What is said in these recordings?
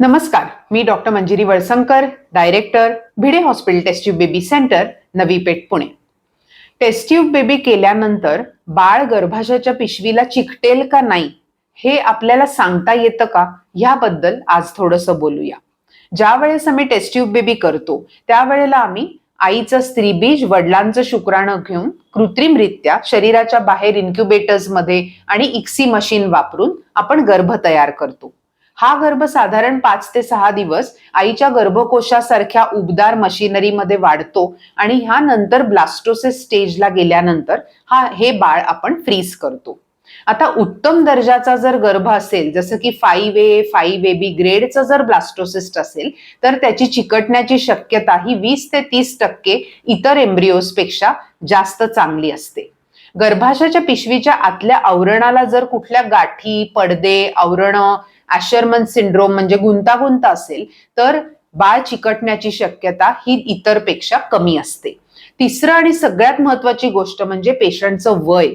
नमस्कार मी doctor Manjiri Valsankar director Bhide hospital test tube baby centre Navi Peth Pune. Test tube baby केल्यानंतर बाळ गर्भाशयाच्या पिशवीला चिकटेल का नाही हे आपल्याला सांगता येतं का? ह्याबद्दल आज थोडंसं बोलूया. ज्या वेळेस आम्ही टेस्ट्यूब बेबी करतो त्यावेळेला आम्ही आईचं स्त्रीबीज वडिलांचं शुक्राणू घेऊन कृत्रिमरित्या शरीराच्या बाहेर इन्क्युबेटर्समध्ये आणि इक्सी मशीन वापरून आपण गर्भ तयार करतो. हा गर्भ साधारण पाच ते सहा दिवस आईच्या गर्भकोशासारख्या उबदार मशिनरीमध्ये वाढतो आणि ह्या नंतर ब्लास्टोसिस स्टेजला गेल्यानंतर हा हे बाळ आपण फ्रीज करतो. आता उत्तम दर्जाचा जर गर्भ असेल जसं की five A five A B ग्रेडचा जर ब्लास्टोसिस्ट असेल तर त्याची चिकटण्याची शक्यता ही वीस ते तीस टक्के इतर एम्ब्रिओसपेक्षा जास्त चांगली असते. गर्भाशयाच्या पिशवीच्या आतल्या आवरणाला जर कुठल्या गाठी पडदे आवरणं ॲशरमन सिंड्रोम म्हणजे गुंतागुंत असेल तर बाळ चिकटण्याची शक्यता ही इतरपेक्षा कमी असते. तिसरं आणि सगळ्यात महत्वाची गोष्ट म्हणजे पेशंटचं वय.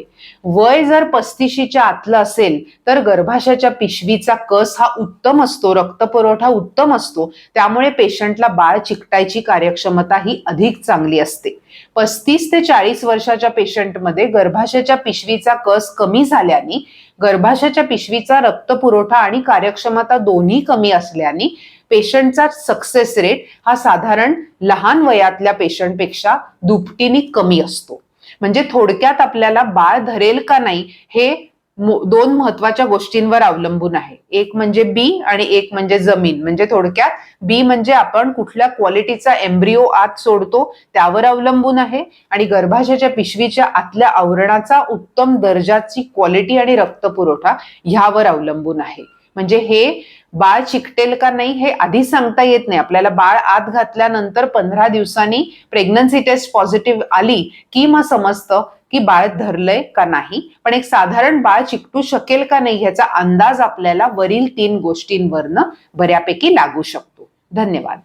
वय जर पस्तीशीच्या आतलं असेल तर गर्भाशयाच्या पिशवीचा कस हा उत्तम असतो रक्तपुरवठा उत्तम असतो. त्यामुळे पेशंटला बाळ चिकटायची कार्यक्षमता ही अधिक चांगली असते. पस्तीस ते चाळीस वर्षाच्या पेशंटमध्ये गर्भाशयाच्या पिशवीचा कस कमी झाल्याने गर्भाशयाच्या पिशवीचा रक्तपुरवठा आणि कार्यक्षमता दोन्ही कमी असल्याने पेशंटचा सक्सेस रेट हा साधारण लहान वयातल्या पेशंटपेक्षा दुपटीने कमी असतो. म्हणजे थोडक्यात आपल्याला बाळ धरेल का नाही हे दोन महत्त्वाच्या गोष्टींवर अवलंबून आहे. एक म्हणजे बी आणि एक म्हणजे जमीन. म्हणजे थोडक्यात बी म्हणजे आपण कुठल्या क्वालिटीचा एम्ब्रिओ आत सोडतो त्यावर अवलंबून आहे आणि गर्भाशयाच्या पिशवीच्या आतल्या आवरणाचा उत्तम दर्जाची क्वालिटी आणि रक्तपुरवठा ह्यावर अवलंबून आहे. म्हणजे हे बाळ चिकटेल का नाही हे आधी सांगता येत नाही. आपल्याला बाळ आत घातल्यानंतर पंधरा दिवसांनी प्रेग्नन्सी टेस्ट पॉझिटिव्ह आली की मग समजतं की बाळ धरलंय का नाही. पण एक साधारण बाळ चिकटू शकेल का नाही ह्याचा अंदाज आपल्याला वरील तीन गोष्टींवरनं बऱ्यापैकी लागू शकतो. धन्यवाद.